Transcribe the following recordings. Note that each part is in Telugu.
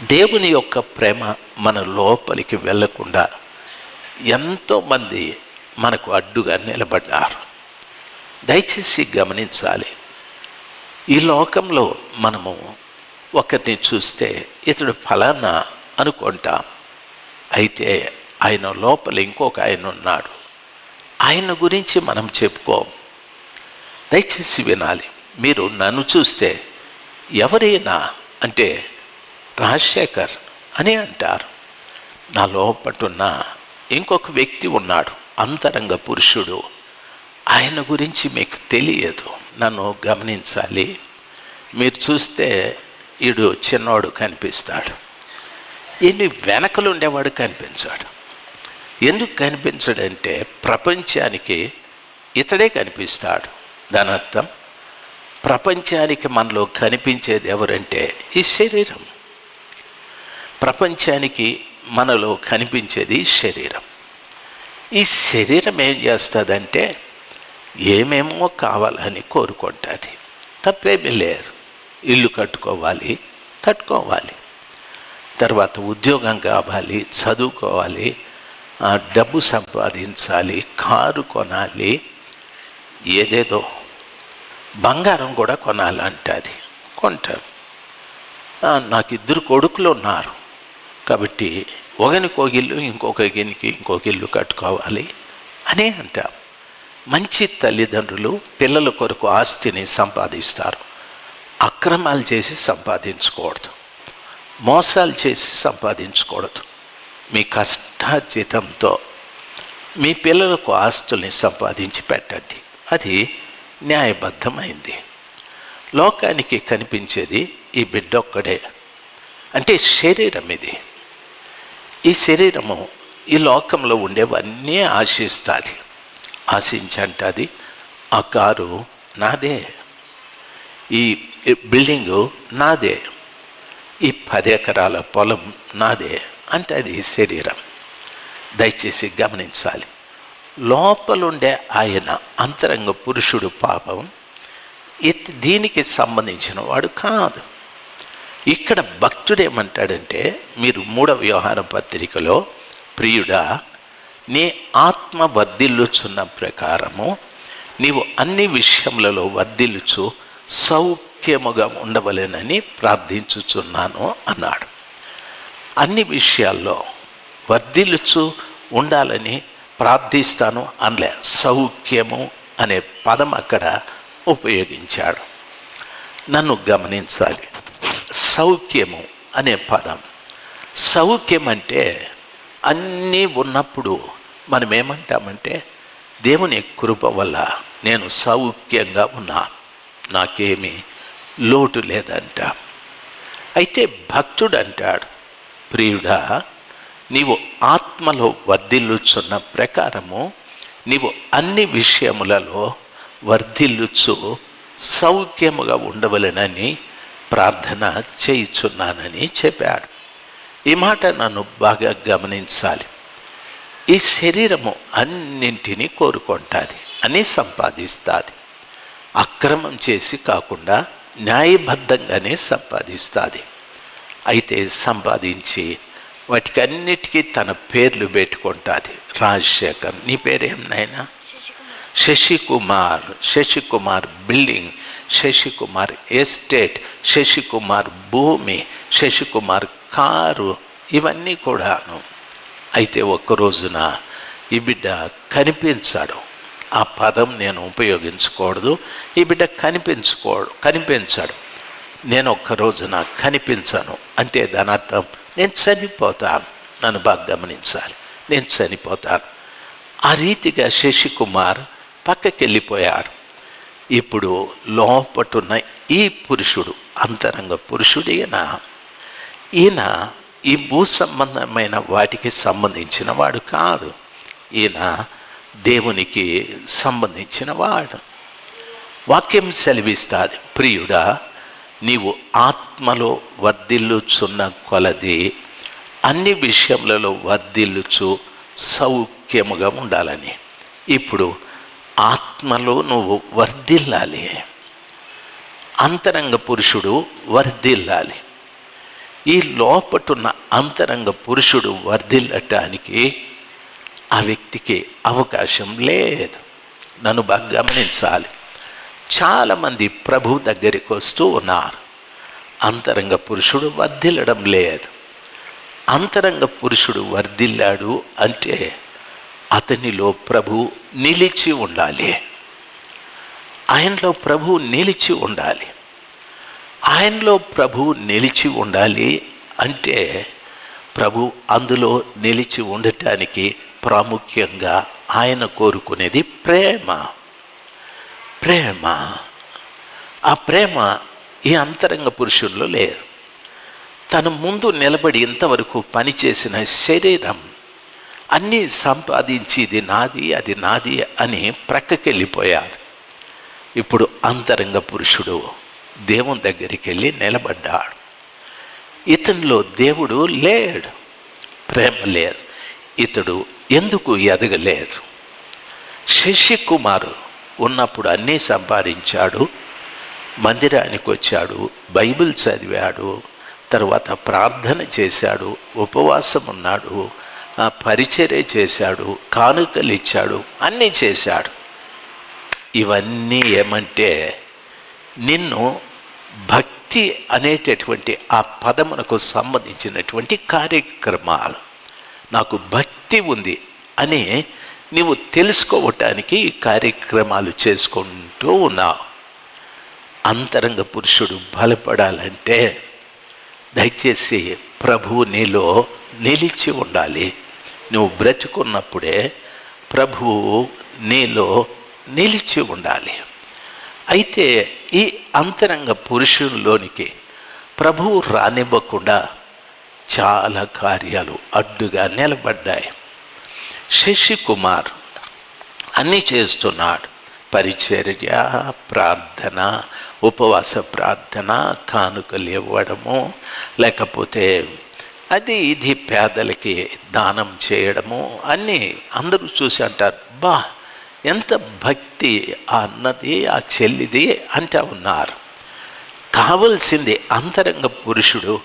దేవుని యొక్క ప్రేమ మన లోపలికి వెళ్ళకుండా ఎంతోమంది మనకు అడ్డుగా నిలబడ్డారు. దయచేసి గమనించాలి. ఈ లోకంలో మనము ఒకరిని చూస్తే ఇతడు ఫలానా అనుకుంటాం. అయితే ఆయన లోపల ఇంకొక ఆయన ఉన్నాడు. ఆయన గురించి మనం చెప్పుకోం దయచేసి వినాలి. మీరు నన్ను చూస్తే ఎవరైనా అంటే రాజశేఖర్ అని అంటారు. నా లోపటున్న ఇంకొక వ్యక్తి ఉన్నాడు అంతరంగ పురుషుడు. ఆయన గురించి మీకు తెలియదు నన్ను గమనించాలి. మీరు చూస్తే ఈడు చిన్నవాడు కనిపిస్తాడు. ఈయన వెనకలు ఉండేవాడు కనిపించాడు. ఎందుకు కనిపించడంటే ప్రపంచానికి ఇతడే కనిపిస్తాడు. దాని అర్థం ప్రపంచానికి మనలో కనిపించేది ఎవరంటే ఈ శరీరం. ప్రపంచానికి మనలో కనిపించేది శరీరం. ఈ శరీరం ఏం చేస్తుందంటే ఏమేమో కావాలని కోరుకుంటుంది. తప్పేమీ లేదు. ఇల్లు కట్టుకోవాలి కట్టుకోవాలి. తర్వాత ఉద్యోగం కావాలి చదువుకోవాలి డబ్బు సంపాదించాలి కారు కొనాలి ఏదేదో బంగారం కూడా కొనాలంటది. కొంటారు. నాకు ఇద్దరు కొడుకులు ఉన్నారు. కాబట్టి ఒకనికి ఒక ఇల్లు ఇంకొక గిన్నెకి ఇంకొక ఇల్లు కట్టుకోవాలి అని అంటాం. మంచి తల్లిదండ్రులు పిల్లల కొరకు ఆస్తిని సంపాదిస్తారు. అక్రమాలు చేసి సంపాదించకూడదు. మోసాలు చేసి సంపాదించకూడదు. మీ కష్టార్జితంతో మీ పిల్లలకు ఆస్తుల్ని సంపాదించి పెట్టండి. అది న్యాయబద్ధమైంది. లోకానికి కనిపించేది ఈ బిడ్డ ఒక్కడే అంటే శరీరం ఇది. ఈ శరీరము ఈ లోకంలో ఉండేవన్నీ ఆశిస్తుంది. ఆశించంటది ఆ కారు నాదే. ఈ బిల్డింగు నాదే. ఈ పది ఎకరాల పొలం నాదే అంటే అది శరీరం. దయచేసి గమనించాలి. లోపలుండే ఆయన అంతరంగ పురుషుడు పాపం దీనికి సంబంధించిన వాడు కాదు. ఇక్కడ భక్తుడు ఏమంటాడంటే మీరు మూడవ వ్యవహార పత్రికలో ప్రియుడా నీ ఆత్మ వర్ధిల్లుచున్న ప్రకారము నీవు అన్ని విషయములలో వర్ధిల్లుచు సౌఖ్యముగా ఉండవలేనని ప్రార్థించుచున్నాను అన్నాడు. అన్ని విషయాల్లో వర్ధిల్లుచు ఉండాలని ప్రార్థిస్తాను అనలే. సౌఖ్యము అనే పదం అక్కడ ఉపయోగించాడు. నన్ను గమనించాలి. సౌఖ్యము అనే పదం. సౌఖ్యం అంటే అన్నీ ఉన్నప్పుడు మనం ఏమంటామంటే దేవుని కృప వల్ల నేను సౌఖ్యంగా ఉన్నా. నాకేమీ లోటు లేదంట. అయితే భక్తుడు అంటాడు ప్రియుడా నీవు ఆత్మలో వర్ధిల్లుచున్న ప్రకారము నీవు అన్ని విషయములలో వర్ధిల్లుచు సౌఖ్యముగా ఉండవలెనని ప్రార్థన చేయుచున్నానని చెప్పాడు. ఈ మాట నన్ను బాగా గమనించాలి. ఈ శరీరము అన్నింటినీ కోరుకుంటుంది అని సంపాదిస్తుంది. అక్రమం చేసి కాకుండా న్యాయబద్ధంగానే సంపాదిస్తుంది. అయితే సంపాదించి వాటికి అన్నిటికీ తన పేర్లు పెట్టుకుంటుంది. రాజశేఖర్ నీ పేరేం నాయనా? శశికుమార్ శశికుమార్ బిల్డింగ్. శశికుమార్ ఎస్టేట్ శశికుమార్ భూమి శశికుమార్ కారు ఇవన్నీ కూడాను. అయితే ఒక్క రోజున ఈ బిడ్డ కనిపించాడు. ఆ పదం నేను ఉపయోగించకూడదు. ఈ బిడ్డ కనిపించుకోడు కనిపించాడు. నేను ఒక్క రోజున కనిపించను. అంటే దాని అర్థం నేను చనిపోతాను నన్ను బాగా గమనించాలి. నేను చనిపోతాను ఆ రీతిగా శశికుమార్ పక్కకి వెళ్ళిపోయాడు ఇప్పుడు లోపటున్న ఈ పురుషుడు అంతరంగ పురుషుడు ఈయన. ఈయన ఈ భూ సంబంధమైన వాటికి సంబంధించిన వాడు కాదు. ఈయన దేవునికి సంబంధించిన వాడు. వాక్యం సెలవిస్తుంది ప్రియుడా నీవు ఆత్మలో వర్ధిల్లుచున్న కొలది అన్ని విషయములలో వర్ధిల్లుచు సౌఖ్యముగా ఉండాలని. ఇప్పుడు ఆత్మలో నువ్వు వర్ధిల్లాలి. అంతరంగ పురుషుడు వర్ధిల్లాలి. ఈ లోపటున్న అంతరంగ పురుషుడు వర్ధిల్లటానికి ఆ వ్యక్తికి అవకాశం లేదు. నన్ను బాగా గమనించాలి. చాలామంది ప్రభు దగ్గరికి వస్తూ ఉన్నారు. అంతరంగ పురుషుడు వర్ధిల్లడం లేదు. అంతరంగ పురుషుడు వర్ధిల్లాడు అంటే అతనిలో ప్రభు నిలిచి ఉండాలి. ఆయనలో ప్రభు నిలిచి ఉండాలి. ఆయనలో ప్రభు నిలిచి ఉండాలి అంటే ప్రభు అందులో నిలిచి ఉండటానికి ప్రాముఖ్యంగా ఆయన కోరుకునేది ప్రేమ. ప్రేమ. ఆ ప్రేమ ఈ అంతరంగ పురుషుల్లో లేదు. తను ముందు నిలబడి ఇంతవరకు పనిచేసిన శరీరం అన్నీ సంపాదించి ఇది నాది అది నాది అని ప్రక్కకెళ్ళిపోయాడు ఇప్పుడు అంతరంగ పురుషుడు దేవుని దగ్గరికి వెళ్ళి నిలబడ్డాడు. ఇతనిలో దేవుడు లేడు ప్రేమ లేదు. ఇతడు ఎందుకు ఎదగలేదు? శిష్యకుమారు ఉన్నప్పుడు అన్నీ సంపాదించాడు మందిరానికి వచ్చాడు బైబిల్ చదివాడు తర్వాత ప్రార్థన చేశాడు ఉపవాసం ఉన్నాడు పరిచర్య చేశాడు కానుకలు ఇచ్చాడు అన్నీ చేశాడు. ఇవన్నీ ఏమంటే నిన్ను భక్తి అనేటటువంటి ఆ పదమునకు సంబంధించినటువంటి కార్యక్రమాలు. నాకు భక్తి ఉంది అని నీవు తెలుసుకోవటానికి ఈ కార్యక్రమాలు చేసుకుంటూ ఉన్నావు. అంతరంగ పురుషుడు బలపడాలంటే దయచేసి ప్రభువు నీలో నిలిచి ఉండాలి. నువ్వు బ్రతుకున్నప్పుడే ప్రభువు నీలో నిలిచి ఉండాలి. అయితే ఈ అంతరంగ పురుషుల్లోనికి ప్రభువు రానివ్వకుండా చాలా కార్యాలు అడ్డుగా నిలబడ్డాయి. శశికుమార్ అన్నీ చేస్తున్నాడు. పరిచర్య ప్రార్థన ఉపవాస ప్రార్థన కానుకలు ఇవ్వడము లేకపోతే అది ఇది పేదలకి దానం చేయడము అన్నీ అందరూ చూసి అంటారు. బా ఎంత భక్తి ఆ అన్నది ఆ చెల్లిది అంటా ఉన్నారు. కావలసింది అంతరంగ పురుషుడు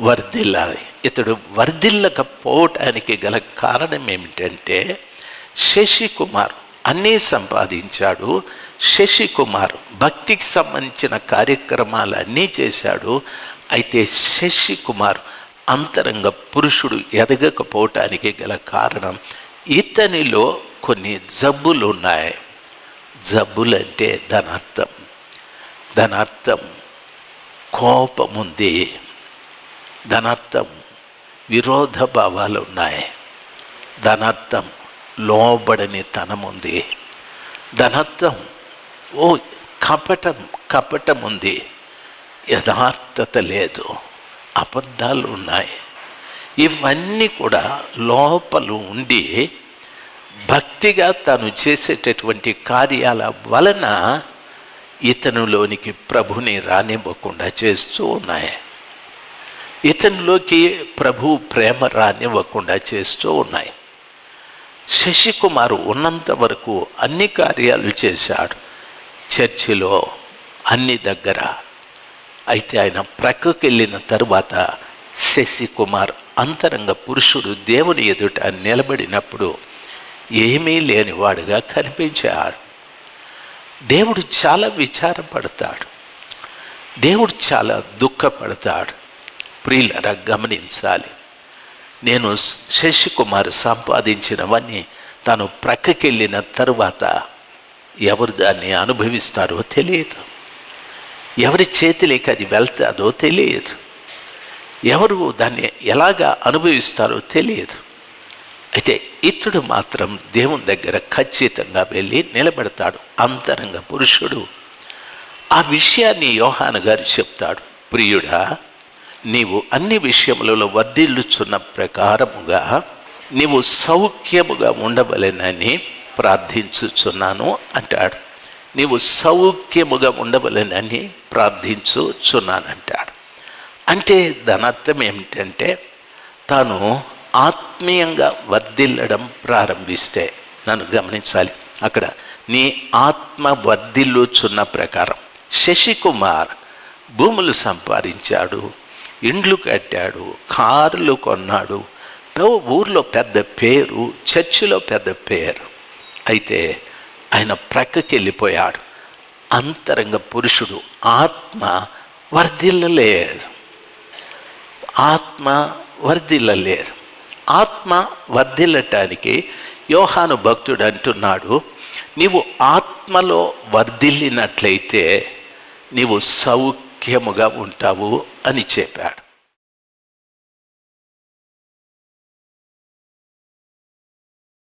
వర్ధిల్లాలి. ఇతడు వర్ధిల్లకపోవటానికి గల కారణం ఏమిటంటే శశికుమార్ అన్నీ సంపాదించాడు. శశికుమార్ భక్తికి సంబంధించిన కార్యక్రమాలు అన్నీ చేశాడు. అయితే శశికుమార్ అంతరంగ పురుషుడు ఎదగకపోవటానికి గల కారణం ఇతనిలో కొన్ని జబ్బులు ఉన్నాయి జబ్బులంటే ధనార్థం. ధనార్థం కోపం ఉంది ధనార్థం విరోధ భావాలు ఉన్నాయి ధనార్థం లోబడని తనం ఉంది ధనార్థం ఓ కపటం కపటం ఉంది యథార్థత లేదు. అబద్ధాలు ఉన్నాయి. ఇవన్నీ కూడా లోపలు ఉండి భక్తిగా తను చేసేటటువంటి కార్యాల వలన ఇతనులోనికి ప్రభుని రానివ్వకుండా చేస్తూ ఉన్నాయి. ఇతనిలోకి ప్రభు ప్రేమ రానివ్వకుండా చేస్తూ ఉన్నాయి. శశికుమారు ఉన్నంత వరకు అన్ని కార్యాలు చేశాడు. చర్చిలో అన్ని దగ్గర అయితే ఆయన ప్రక్కకి వెళ్ళిన తరువాత శశికుమార్ అంతరంగ పురుషుడు దేవుని ఎదుట నిలబడినప్పుడు ఏమీ లేనివాడుగా కనిపించాడు. దేవుడు చాలా విచారపడతాడు దేవుడు చాలా దుఃఖపడతాడు. ప్రియులరా గమనించాలి. నేను శశికుమార్ సంపాదించినవన్నీ తను ప్రక్కకెళ్ళిన తరువాత ఎవరు దాన్ని అనుభవిస్తారో తెలియదు. ఎవరి చేతిలోకి అది వెళ్తుందో తెలియదు. ఎవరు దాన్ని ఎలాగా అనుభవిస్తారో తెలియదు. అయితే ఇతడు మాత్రం దేవుని దగ్గర ఖచ్చితంగా వెళ్ళి నిలబెడతాడు. అంతరంగ పురుషుడు. ఆ విషయాన్ని యోహాను గారు చెప్తాడు. ప్రియుడా నీవు అన్ని విషయములలో వర్ధిల్లుచున్న ప్రకారముగా నీవు సౌఖ్యముగా ఉండవలెనని ప్రార్థించుచున్నాను అంటాడు. నీవు సౌఖ్యముగా ఉండవలెనని ప్రార్థించుచున్నానంటాడు. అంటే దాని అర్థం ఏమిటంటే తాను ఆత్మీయంగా వర్ధిల్లడం ప్రారంభిస్తే నన్ను గమనించాలి. అక్కడ నీ ఆత్మ వర్ధిల్లుచున్న ప్రకారం శశికుమార్ భూములు సంపాదించాడు ఇండ్లు కట్టాడు కార్లు కొన్నాడు ఊర్లో పెద్ద పేరు చర్చిలో పెద్ద పేరు. అయితే ఆయన ప్రక్కకి వెళ్ళిపోయాడు అంతరంగ పురుషుడు. ఆత్మ వర్ధిల్లలేదు. ఆత్మ వర్ధిల్లలేదు. ఆత్మ వర్ధిల్లటానికి యోహాను భక్తుడు అంటున్నాడు నీవు ఆత్మలో వర్ధిల్లినట్లయితే నీవు సౌఖ్యముగా ఉంటావు అని చెప్పాడు.